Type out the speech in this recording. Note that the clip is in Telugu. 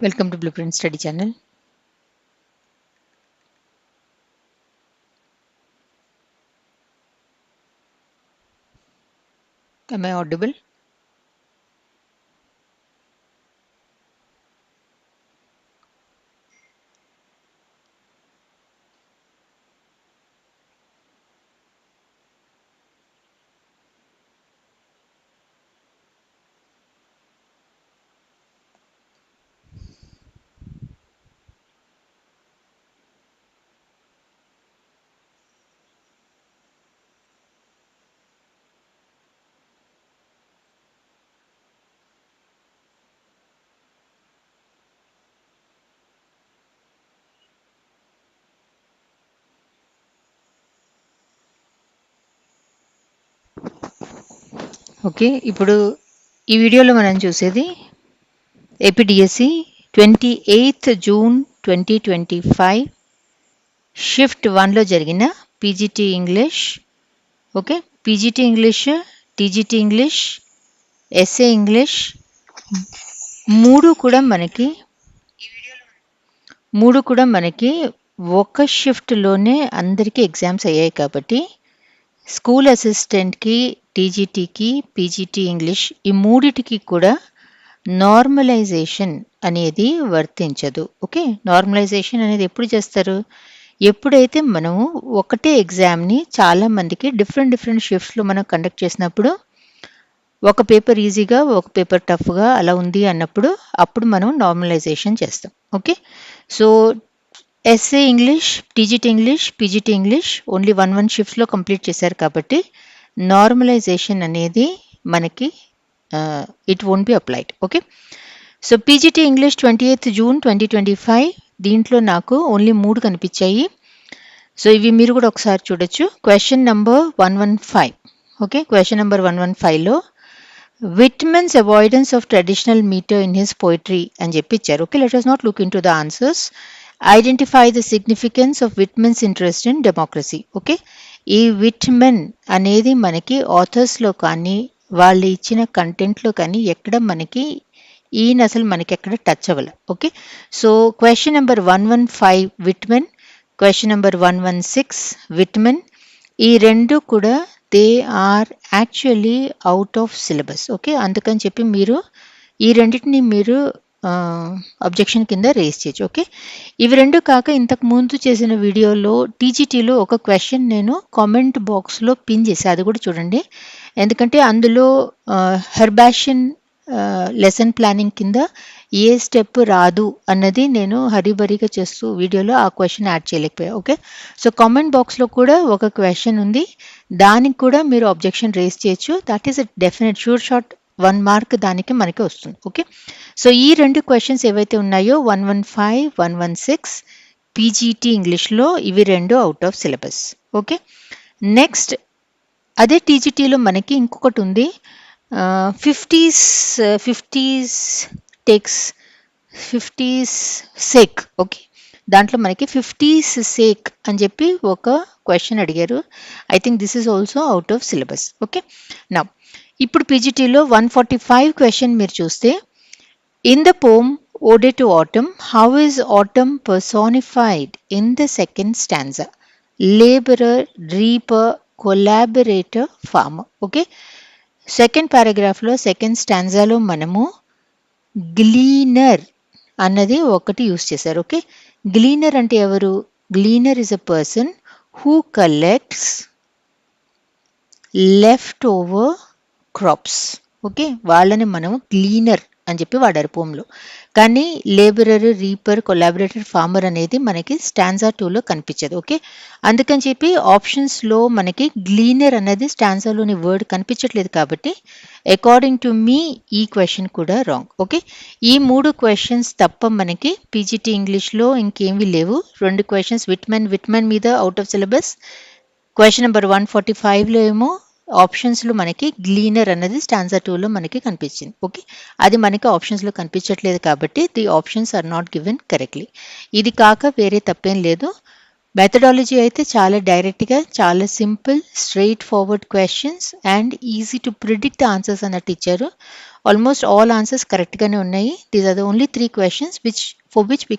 Welcome to Blueprint Study Channel. Am I audible? Okay ఇప్పుడు ఈ వీడియోలో మనం చూసేది APDSC twenty eighth June twenty twenty five shift వన్లో జరిగిన PGT English okay? PGT English TGT English SA English మూడు కూడా మనకి మూడు కూడా మనకి ఒక షిఫ్ట్లోనే అందరికీ ఎగ్జామ్స్ అయ్యాయి కాబట్టి స్కూల్ అసిస్టెంట్కి టీజీటీకి పీజీటీ ఇంగ్లీష్ ఈ మూడిటికి కూడా నార్మలైజేషన్ అనేది వర్తించదు. ఓకే? నార్మలైజేషన్ అనేది ఎప్పుడు చేస్తారు? ఎప్పుడైతే మనము ఒకటే ఎగ్జామ్ని చాలా మందికి డిఫరెంట్ డిఫరెంట్ షిఫ్ట్స్లో మనం కండక్ట్ చేసినప్పుడు ఒక పేపర్ ఈజీగా ఒక పేపర్ టఫ్గా అలా ఉంది అన్నప్పుడు అప్పుడు మనం నార్మలైజేషన్ చేస్తాం. Okay? So SA English TGT English PGT English only one one షిఫ్ట్స్లో complete చేశారు కాబట్టి నార్మలైజేషన్ అనేది మనకి it won't be applied okay so PGT English twenty eighth June twenty twenty five దీంట్లో నాకు ఓన్లీ మూడు కనిపించాయి. సో ఇవి మీరు కూడా ఒకసారి చూడొచ్చు. Question number one one five okay question number one one ఫైవ్లో Whitman's avoidance of traditional metre in his poetry అని చెప్పి ఇచ్చారు. Okay let us not look into the answers identify the significance of Whitman's interest in democracy okay ఈ విట్మెన్ అనేది మనకి ఆథర్స్లో కానీ వాళ్ళు ఇచ్చిన కంటెంట్లో కానీ ఎక్కడ మనకి ఈయన అసలు మనకి ఎక్కడ టచ్ అవ్వాలి okay so question number one one five Whitman question number one one six Whitman ఈ రెండు కూడా they are actually out of syllabus okay అందుకని చెప్పి మీరు ఈ రెండింటిని మీరు అబ్జెక్షన్ కింద రేస్ చేయొచ్చు ఓకే ఇవి రెండు కాక ఇంతకు ముందు చేసిన వీడియోలో టీజీటీలో ఒక క్వశ్చన్ నేను కామెంట్ బాక్స్లో పిన్ చేసి అది కూడా చూడండి. ఎందుకంటే అందులో హెర్బాషన్ లెసన్ ప్లానింగ్ కింద ఏ స్టెప్ రాదు అన్నది నేను హరిబరిగా చేస్తూ వీడియోలో ఆ క్వశ్చన్ యాడ్ చేయలేకపోయా ఓకే సో కామెంట్ బాక్స్లో కూడా ఒక క్వశ్చన్ ఉంది. దానికి కూడా మీరు అబ్జెక్షన్ రేస్ చేయొచ్చు. That is a definite sure shot one mark దానికి మనకి వస్తుంది. ఓకే? సో ఈ రెండు క్వశ్చన్స్ ఏవైతే ఉన్నాయో one one five one one six PGT ఇంగ్లీష్లో ఇవి రెండు out of syllabus okay? Next అదే టీజీటీలో మనకి ఇంకొకటి ఉంది. Fifty's fifty's takes fifty's sake okay? దాంట్లో మనకి ఫిఫ్టీస్ సేక్ అని చెప్పి ఒక క్వశ్చన్ అడిగారు. I think this is also out of syllabus okay? నా ఇప్పుడు పీజీటీలో వన్ ఫార్టీ ఫైవ్ క్వశ్చన్ మీరు చూస్తే in the poem ode to autumn how is autumn personified in the second stanza labourer reaper collaborator farmer okay second పారాగ్రాఫ్లో second స్టాన్జాలో మనము గ్లీనర్ అన్నది ఒకటి యూస్ చేశారు. ఓకే గ్లీనర్ అంటే ఎవరు? Gleaner is a person who collects left over crops okay? వాళ్ళని మనము క్లీనర్ అని చెప్పి వాడారు పోమ్లో. కానీ లేబరర్ రీపర్ కొలాబరేటర్ ఫార్మర్ అనేది మనకి స్టాన్సా టూలో కనిపించదు. ఓకే? అందుకని చెప్పి ఆప్షన్స్లో మనకి గ్లీనర్ అనేది స్టాన్సాలోని వర్డ్ కనిపించట్లేదు కాబట్టి అకార్డింగ్ టు మీ ఈ క్వశ్చన్ కూడా రాంగ్ ఓకే? ఈ మూడు క్వశ్చన్స్ తప్ప మనకి పీజీటీ ఇంగ్లీష్లో ఇంకేమీ లేవు. రెండు క్వశ్చన్స్ విట్మెన్ విట్మెన్ మీద out of syllabus question number one forty ఫైవ్లో ఏమో ఆప్షన్స్లో మనకి గ్లీనర్ అనేది స్టాన్సర్ టూలో మనకి కనిపించింది. ఓకే అది మనకి ఆప్షన్స్లో కనిపించట్లేదు కాబట్టి the options are not given correctly ఇది కాక వేరే తప్పేం లేదు. మెథడాలజీ అయితే చాలా డైరెక్ట్గా చాలా simple straightforward questions and easy to predict answers అన్నట్టు ఇచ్చారు ఆల్మోస్ట్ ఆల్ ఆన్సర్స్ కరెక్ట్గానే ఉన్నాయి. These are the only three questions which for which we